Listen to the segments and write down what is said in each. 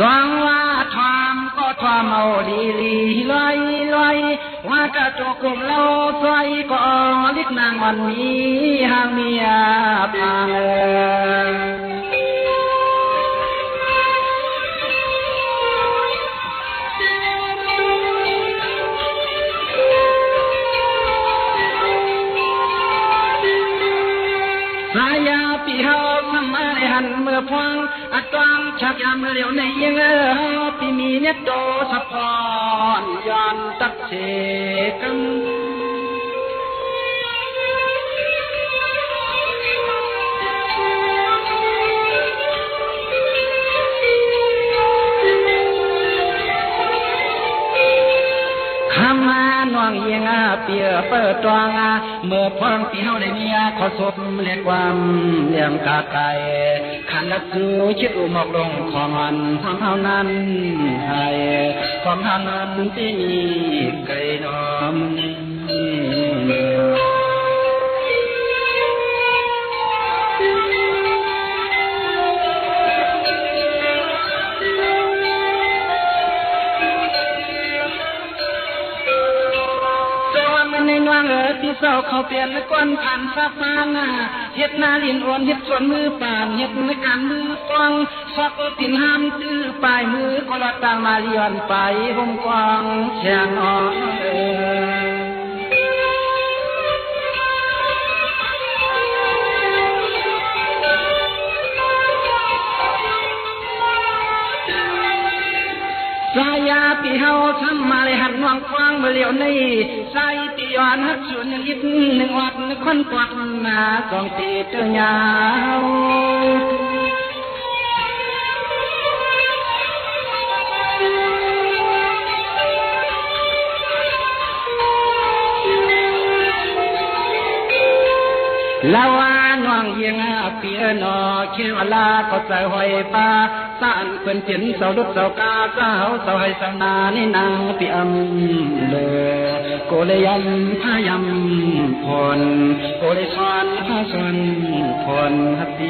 สวงว่าทามก็ทามเอาดีลีลอยลอยว่ากระจกกลมเราซอยก็ลิกนางวันนี้หางเมียพาันเมื่อพวงอัตวางชักยามเร็วในยังเออปีมีเนตโตสะพอนย้อนตักเสกัน อเปิดตวงเมื่อพ้องปีเฮาได้เมียขอสบเรียกความเลี้ยงกาไก่ขันละสูชิดอุหมอกลงของมันทำเท่านั้นให้ของเฮานั้นที่มีไก่น้อม อเศร้าเขาเปลี่ยนและก้นผ่านฟ้าฟ้าหน้าเฮ็ดหน้าลินอ่อนเฮ็ดส่วนมือป่านเฮ็ดในการมือฟองซอกตินห้ามตื้อปลายมือก็ละต่างมาเลียนไปห่มกวางแช่งอ่อน สายาปีเฮาทำมาเลยหันวางควางมาเหลียวในใส่ตีย้อนหักส่วนหนึ่งยิดหนึ่งวัดหนึ่งคนกวัดมาสองตีเตือยาว ลาวาน้องเยียงอาเปียนอเขียวลาก็ใส่หอยปลาสานเป็นเจียนเสาดุดเสากาเสาเสาให้สนานี่นางปีอำเลอโกเลยยันพายำพรโกเลยชอนพาชอนพรฮับปี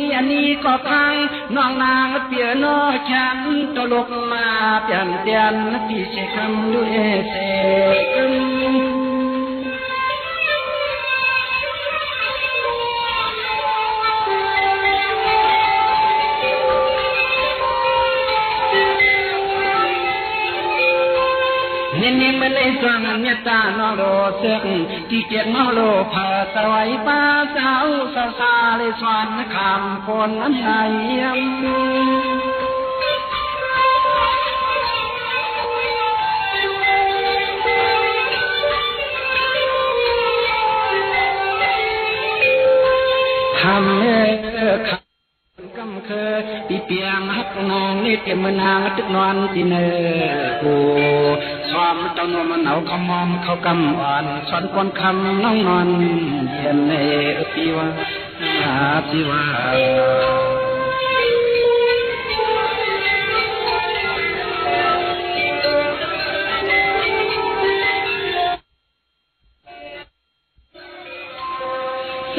นี้อันนี้ก็พังน้องนางเปียโนฉันตลกมาเปลี่ยนเปลี่ยนพี่เชคำด้วยเซกั สวงเมตตาน้องโลเสกที่เกียรน้องโลผาสวยป้าสาวสาวสาเลยสวนคำคนอันไหญ่ ពីពីងហកងងនេះគេមិនហាងទឹកនន់ទីណែគូស្វាមតនមនៅកំមខោកំអានសន់គនខំនងនន់ជានេះអពីវ៉ាអពីវ៉ា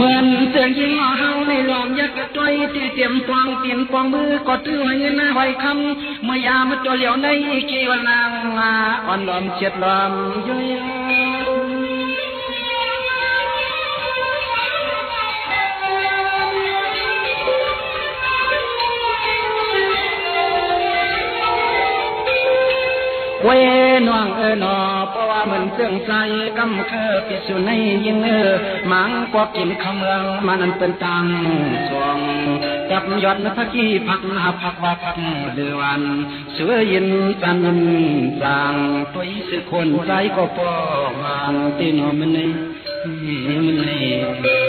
មិនទាំងជាងអស់ហើយនៃលំយកត្រួយទីទៀមពងទៀមពងមើក៏ទឺហើយណាហើយខំមិនអាមតលយនៃជីវនាងអនលំចិត្តលំយយ เวเหลียวในเกวนางอ่อนหลอมเฉียดหลอมย้อยเวนวงเออนอเพราะว่ามันเสื่องใจกำเคอปิสุในยิงเออมังกว่ากินข้าเมืองมันนั้นเป็นตังสวงจับยอดนักกี้พักหน้าพักว่าพักเดือวันเสือยินสันนสางตัวอีสิคนใจก็พอมันตีนอมันในมันใน